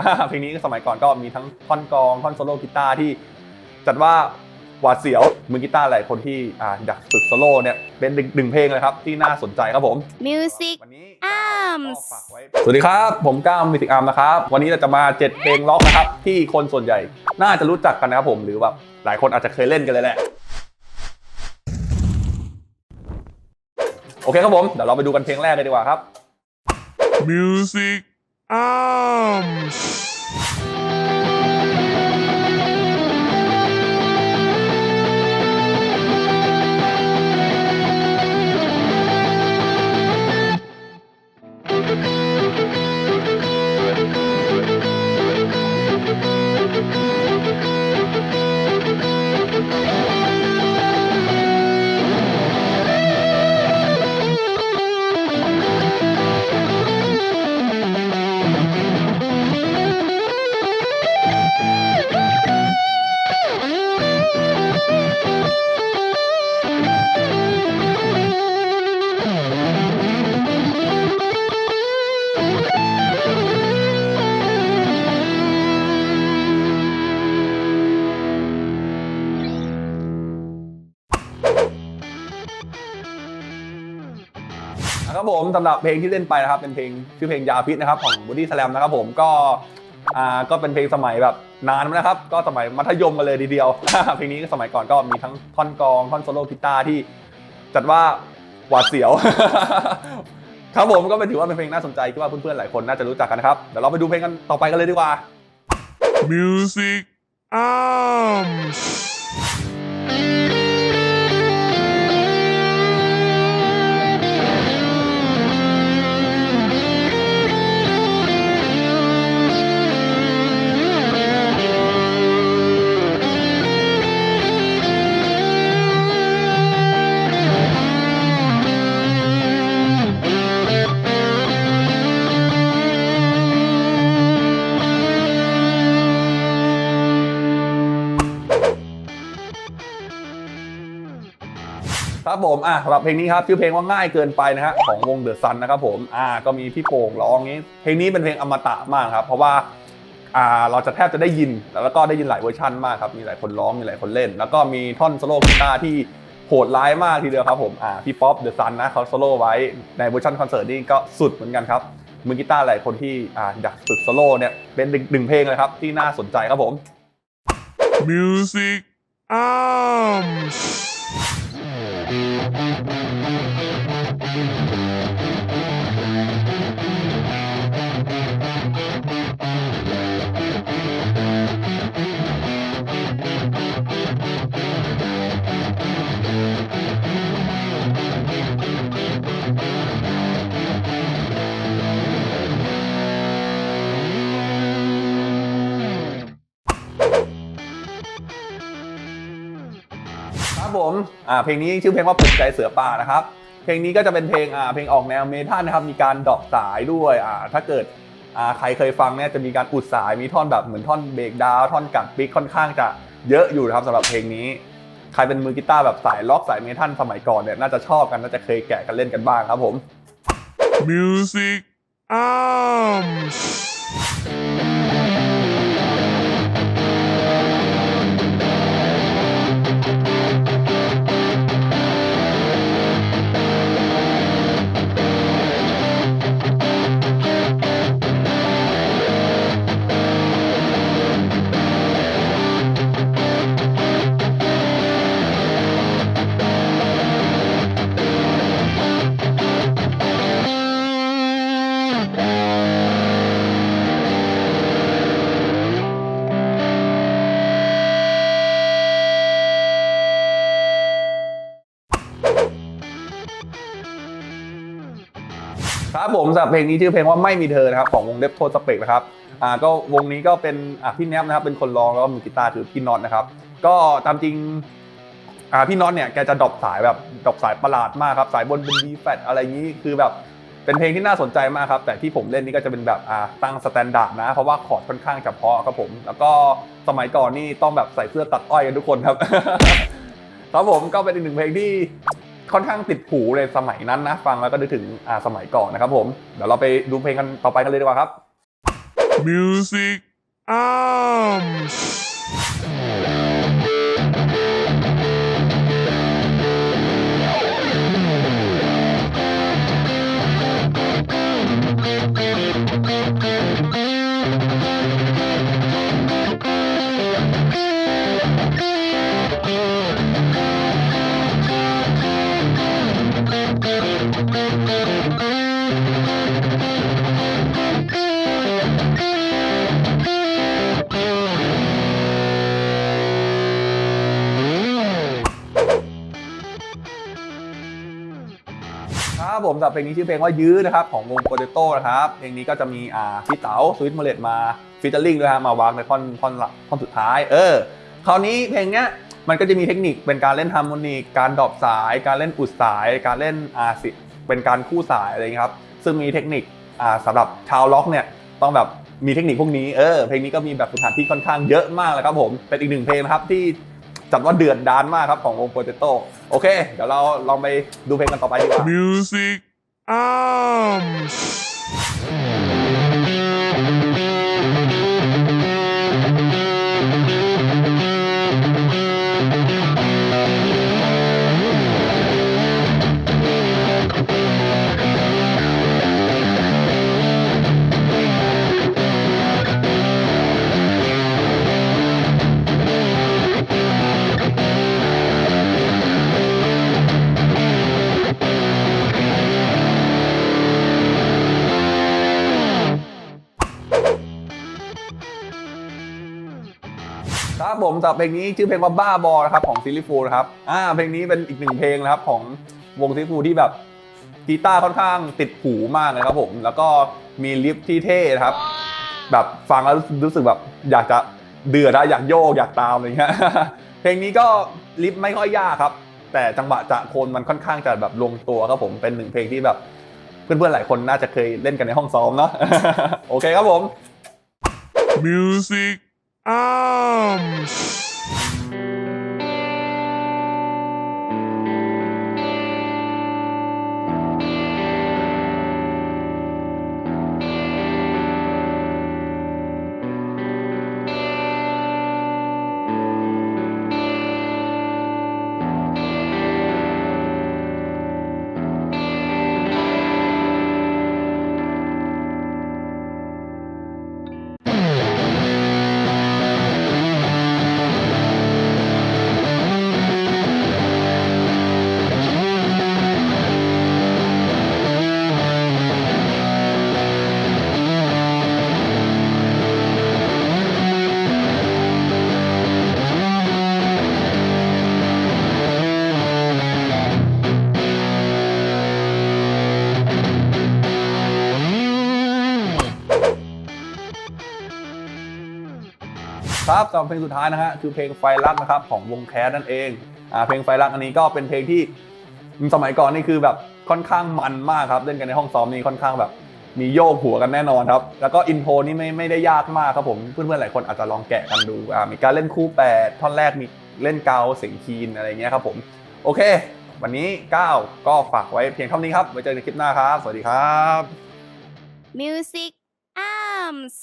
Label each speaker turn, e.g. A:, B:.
A: อ่าเพลงนี้สมัยก่อนก็มีทั้งท่อนกลองท่อนโซโล่กีตาร์ที่จัดว่าหวาดเสียวมือกีตาร์หลายคนที่อ่าอยากฝึกโซโล่เนี่ยเป็นหนึ่งเพลงเลยครับที่น่าสนใจครับผม
B: Music
A: วันนี้
B: Arms
A: ก็ฝากไว้สวัสดีครับ ผมก้ามมิวสิกอาร์มนะครับ วันนี้เราจะมา7เพลงล็อกนะครับ ที่คนส่วนใหญ่น่าจะรู้จักกันนะครับผมหรือแบบหลายคนอาจจะเคยเล่นกันเลยแหละโอเคครับผมเดี๋ยวเราไปดูกันเพลงแรกเลยดีกว่าครับ
C: Music Um.
A: นะครับผมสำหรับเพลงที่เล่นไปนะครับเป็นเพลงชื่อเพลงยาพิษนะครับของบูดี้สแลมนะครับผมก็อ่าก็เป็นเพลงสมัยแบบนานมาแล้วครับ ก็สมัยมัธยมมาเลยทีเดียว เพลงนี้สมัยก่อนก็มีทั้งท่อนกองท่อนโซโล่กีตาร์ที่จัดว่าหวาดเสียว ครับผมก็เป็นถือว่าเป็นเพลงน่าสนใจคิดว่าเพื่อนๆหลายคนน่าจะรู้จักกันนะครับเดี๋ยวเราไปดูเพลงกันต่อไปกันเลยดีกว่า
C: Music Arms
A: ครับผมอะสำหรับเพลงนี้ครับชื่อเพลงว่าง่ายเกินไปนะฮะของวงเดอะซันนะครับผมอ่าก็มีพี่โป่งร้องนี้ เพลงนี้เป็นเพลงอมตะมากครับ เพราะว่าอ่าเราจะแทบจะได้ยินแล้วก็ได้ยินหลายเวอร์ชันมากครับมีหลายคนร้องมีหลายคนเล่น แล้วก็มีท่อนโซโล่กีตาร์ที่โหดร้ายมากทีเดียวครับผมอ่าพี่ป๊อปเดอะซันนะเขาโซโล่ไว้ในเวอร์ชันคอนเสิร์ตนี่ก็สุดเหมือนกันครับมือกีตาร์หลายคนที่อ่าอยากฝึกโซโล่เนี่ยเป็นหนึ่งเพลงเลยครับที่น่าสนใจครับผม
C: Music Arms
A: ครับผมอ่าเพลงนี้ชื่อเพลงว่าปลุกใจเสือป่านะครับ เพลงนี้ก็จะเป็นเพลงอ่าเพลงออกแนวเมทัลนะครับ มีการดอกสายด้วยอ่าถ้าเกิดอ่าใครเคยฟังเนี่ยจะมีการอุดสายมีท่อนแบบเหมือนท่อนเบรกดาวท่อนกัดปิกค่อนข้างจะเยอะอยู่นะครับสำหรับเพลงนี้ ใครเป็นมือกีตาร์แบบสายล็อกสายเมทัลสมัยก่อนเนี่ยน่าจะชอบกันน่าจะเคยแกะกันเล่นกันบ้างครับผม
C: Music Arms
A: ครับผมสำหรับเพลงนี้ชื่อเพลงว่าไม่มีเธอนะครับของวงเดฟโทสเปกนะครับอ่าก็วงนี้ก็เป็นอ่าพี่แนบนะครับเป็นคนร้องแล้วก็มือกีตาร์คือพี่น็อตนะครับ ก็ตามจริงอ่าพี่น็อตเนี่ยแกจะดรอปสายแบบดรอปสายประหลาดมากครับสายบนเป็นดีแฟตอะไรอย่างนี้คือแบบเป็นเพลงที่น่าสนใจมากครับ แต่ที่ผมเล่นนี่ก็จะเป็นแบบอ่าตั้งสแตนดาร์ดนะ เพราะว่าคอร์ดค่อนข้างจะเพาะครับผม แล้วก็สมัยก่อนนี่ต้องแบบใส่เสื้อตัดอ้อยกันทุกคนครับ ครับผมก็เป็นอีกหนึ่งเพลงที่ ค่อนข้างติดหูเลยสมัยนั้นนะฟังแล้วก็นึกถึงอ่าสมัยก่อนนะครับผมเดี๋ยวเราไปดูเพลงกันต่อไปกันเลยดีกว่าครับ
C: Music Arms.
A: ครับผมสำหรับเพลงนี้ชื่อเพลงว่ายื้อนะครับของวงโปเตโต้นะครับเพลงนี้ก็จะมีอ่าพี่เต๋าสวิตเมเลตมาฟิชเจอริงด้วยฮะมาวางในท่อนท่อนหลักท่อนสุดท้าย เออคราวนี้เพลงเนี้ยมันก็จะมีเทคนิคเป็นการเล่นฮาร์โมนิกการดรอปสาย การเล่นอุดสาย การเล่นอาสิเป็นการคู่สายอะไรเงี้ยครับซึ่งมีเทคนิคอ่าสำหรับชาวล็อกเนี่ยต้องแบบมีเทคนิคพวกนี้เออเพลงนี้ก็มีแบบสถานที่ค่อนข้างเยอะมากเลยครับผมเป็นอีกหนึ่งเพลงครับที่ จัดว่าเดือดดานมากครับของวงโปรเตโต้โอเค เดี๋ยวเราลองไปดูเพลงกันต่อไปดีกว่า
C: Music Arms.
A: ครับผมสำหรับเพลงนี้ชื่อเพลงว่าบ้าบอนะครับของซิลลี่ฟูนะครับอ่าเพลงนี้เป็นอีกหนึ่งเพลงนะครับของวงซิลลี่ฟูที่แบบกีตาร์ค่อนข้างติดหูมากเลยครับผม แล้วก็มีลิฟที่เท่ครับ แบบฟังแล้วรู้สึกแบบอยากจะเดือดอยากโยกอยากตามอะไรเงี้ยเพลงนี้ก็ลิฟไม่ค่อยยากครับ แต่จังหวะจะโคนมันค่อนข้างจะแบบลงตัวครับผมเป็นหนึ่งเพลงที่แบบเพื่อนๆหลายคนน่าจะเคยเล่นกันในห้องซ้อมเนาะโอเคครับผม
C: Music Um.
A: ครับสำหรับเพลงสุดท้ายนะฮะคือเพลงไฟรักนะครับของวงแคสนั่นเองอ่าเพลงไฟรักอันนี้ก็เป็นเพลงที่สมัยก่อนนี่คือแบบค่อนข้างมันมากครับเล่นกันในห้องซ้อมนี่ค่อนข้างแบบมีโยกหัวกันแน่นอนครับ แล้วก็อินโทรนี่ไม่ไม่ได้ยากมากครับผม เพื่อนๆหลายคนอาจจะลองแกะกันดูอ่ามีการเล่นคู่แปดท่อนแรกมีเล่นเกาเสียงคีนอะไรเงี้ยครับผม โอเค วันนี้ก้าวก็ฝากไว้เพียงเท่านี้ครับ ไว้เจอกันในคลิปหน้าครับ สวัสดีครับ
B: Music Arms